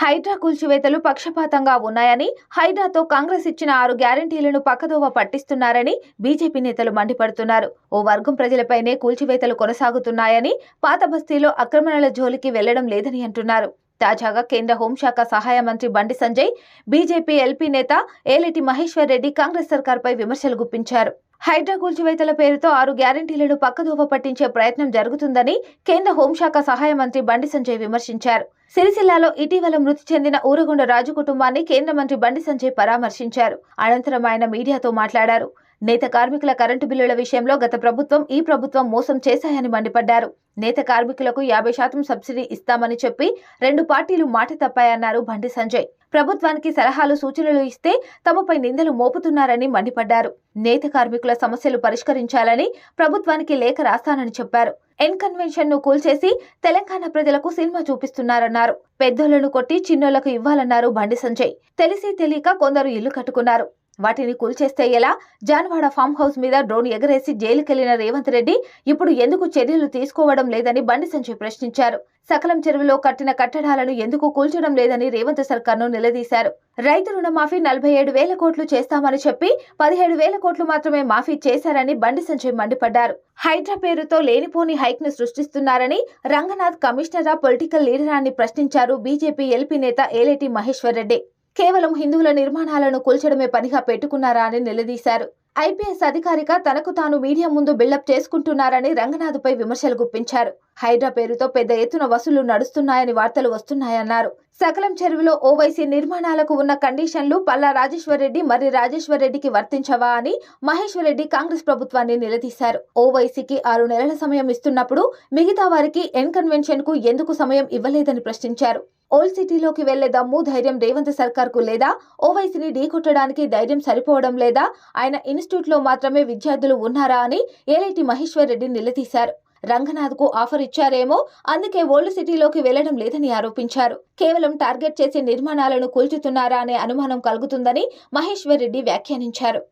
హైడ్రా కూల్చివేతలు పక్షపాతంగా ఉన్నాయని హైడ్రాతో కాంగ్రెస్ ఇచ్చిన ఆరు గ్యారంటీలను పక్కదోవ పట్టిస్తున్నారని బీజేపీ నేతలు మండిపడుతున్నారు. ఓ వర్గం ప్రజలపైనే కూల్చివేతలు కొనసాగుతున్నాయని పాత బస్తీలో అక్రమణల జోలికి వెళ్ళడం లేదని అంటున్నారు. తాజాగా కేంద్ర హోంశాఖ సహాయ మంత్రి బండి సంజయ్ బీజేపీ ఎల్పీ నేత ఏలిటి మహేశ్వర్ రెడ్డి కాంగ్రెస్ సర్కార్పై విమర్శలు గుప్పించారు. హైడ్రా కూల్చివేతల పేరుతో ఆరు గ్యారంటీలను పక్కదోవ పట్టించే ప్రయత్నం జరుగుతుందని కేంద్ర హోంశాఖ సహాయ మంత్రి బండి సంజయ్ విమర్శించారు. సిరిసిల్లాలో ఇటీవల మృతి చెందిన ఊరగొండ రాజు కుటుంబాన్ని కేంద్ర మంత్రి బండి సంజయ్ పరామర్శించారు. అనంతరం ఆయన మీడియాతో మాట్లాడారు. నేత కార్మికుల కరెంటు బిల్లుల విషయంలో గత ప్రభుత్వం ఈ ప్రభుత్వం మోసం చేశాయని మండిపడ్డారు. నేత కార్మికులకు యాభై శాతం సబ్సిడీ ఇస్తామని చెప్పి రెండు పార్టీలు మాట తప్పాయన్నారు బండి సంజయ్. ప్రభుత్వానికి సలహాలు సూచనలు ఇస్తే తమపై నిందలు మోపుతున్నారని మండిపడ్డారు. నేత కార్మికుల సమస్యలు పరిష్కరించాలని ప్రభుత్వానికి లేఖ రాస్తానని చెప్పారు. ఎన్ కన్వెన్షన్ను కూల్చేసి తెలంగాణ ప్రజలకు సినిమా చూపిస్తున్నారన్నారు. పెద్దోళ్ళను కొట్టి చిన్నోళ్ళకు ఇవ్వాలన్నారు బండి సంజయ్. తెలిసి తెలియక కొందరు ఇల్లు కట్టుకున్నారు. వాటిని కూల్చేస్తే ఎలా? జాన్వాడ ఫామ్ హౌస్ మీద డ్రోన్ ఎగరేసి జైలుకెళ్ళిన రేవంత్ రెడ్డి ఇప్పుడు ఎందుకు చర్యలు తీసుకోవడం లేదని బండి సంజయ్ ప్రశ్నించారు. సకలం చెరువులో కట్టిన కట్టడాలను ఎందుకు కూల్చడం లేదని రేవంత్ సర్కార్ను నిలదీశారు. రైతు రుణమాఫీ నలభై ఏడు వేల కోట్లు చేస్తామని చెప్పి పదిహేడు వేల కోట్లు మాత్రమే మాఫీ చేశారని బండి సంజయ్ మండిపడ్డారు. హైడ్రా పేరుతో లేనిపోని హైక్ను సృష్టిస్తున్నారని రంగనాథ్ కమిషనరా పొలిటికల్ లీడర్ అని ప్రశ్నించారు బీజేపీ ఎల్పీ నేత ఏలేటి మహేశ్వర్ రెడ్డి. కేవలం హిందువుల నిర్మాణాలను కూల్చడమే పనిగా పెట్టుకున్నారా అని నిలదీశారు. ఐపీఎస్ అధికారిగా తనకు తాను మీడియా ముందు బిల్డప్ చేసుకుంటున్నారని రంగనాథ్పై విమర్శలు గుప్పించారు. హైడ్రా పేరుతో పెద్ద ఎత్తున వసూళ్ళు నడుస్తున్నాయని వార్తలు వస్తున్నాయన్నారు. సకలం చెరువులో ఓవైసీ నిర్మాణాలకు ఉన్న కండిషన్లు పల్లా రాజేశ్వరరెడ్డి మరి రాజేశ్వర్ రెడ్డికి వర్తించవా అని మహేశ్వరరెడ్డి కాంగ్రెస్ ప్రభుత్వాన్ని నిలదీశారు. ఓవైసీకి ఆరు నెలల సమయం ఇస్తున్నప్పుడు మిగతా వారికి ఎన్ కన్వెన్షన్కు ఎందుకు సమయం ఇవ్వలేదని ప్రశ్నించారు. ఓల్డ్ సిటీలోకి వెళ్ళే దమ్ము ధైర్యం రేవంత్ సర్కార్కు లేదా? ఓవైసీని ఢీకొట్టడానికి ధైర్యం సరిపోవడం లేదా? ఆయన ఇన్స్టిట్యూట్లో మాత్రమే విద్యార్థులు ఉన్నారా అని ఏలైటి మహేశ్వర్ రెడ్డి నిలదీశారు. రంగనాథ్కు ఆఫర్ ఇచ్చారేమో అందుకే ఓల్డ్ సిటీలోకి వెళ్ళడం లేదని ఆరోపించారు. కేవలం టార్గెట్ చేసి నిర్మాణాలను కూల్చుతున్నారా అనే అనుమానం కలుగుతుందని మహేశ్వర్ రెడ్డి వ్యాఖ్యానించారు.